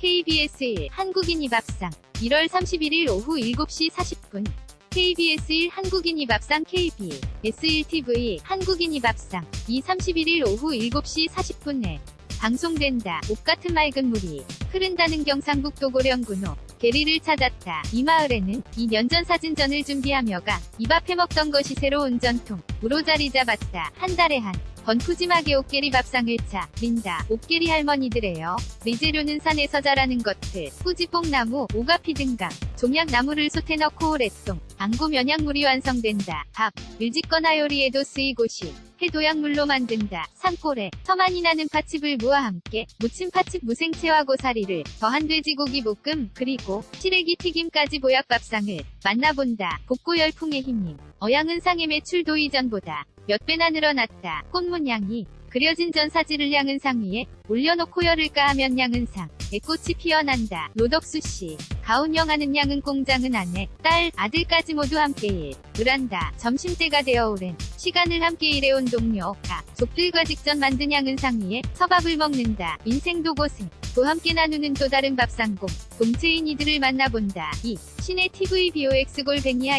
KBS 1 한국인 이 밥상 1월 31일 오후 7시 40분 KBS 1 한국인 이 밥상 KB S1TV 한국인 이 밥상 2 31일 오후 7시 40분에 방송된다. 옥 같은 맑은 물이 흐른다는 경상북도 고령군호 게리를 찾았다. 이 마을에는 2년 전 사진전을 준비하며 가 입 앞에 먹던 것이 새로운 전통 우로 자리 잡았다. 한 달에 한 번 푸짐하게 옥게리 밥상을 차린다. 옥게리 할머니들에요. 리재료는 산에서 자라는 것들, 꾸지뽕나무, 오가피 등각, 종약나무를 솥에 넣고 오랫동 안구 면약물이 완성된다. 밥, 을짓거나 요리에도 쓰이고 시 해도약물로 만든다. 산골에 서만이 나는 파칩을 무와 함께 무침 파칩 무생채와 고사리를 더한 돼지고기 볶음 그리고 시래기 튀김까지 보약밥상을 만나본다. 복고 열풍의 힘님. 어양은상의 매출도 이전보다 몇 배나 늘어났다. 꽃문양이 그려진 전사지를 양은상 위에 올려놓고 열을까 하면 양은상 애꽃이 피어난다. 로덕수 씨 가운영하는 양은 공장은 아내, 딸, 아들까지 모두 함께 일. 을한다. 점심때가 되어 오랜 시간을 함께 일해온 동료 가 족들과 직전 만든 양은 상 위에 서밥을 먹는다. 인생도 고생 또 함께 나누는 또 다른 밥상공 동체인 이들을 만나본다. 이 신의 TV BOX 골뱅이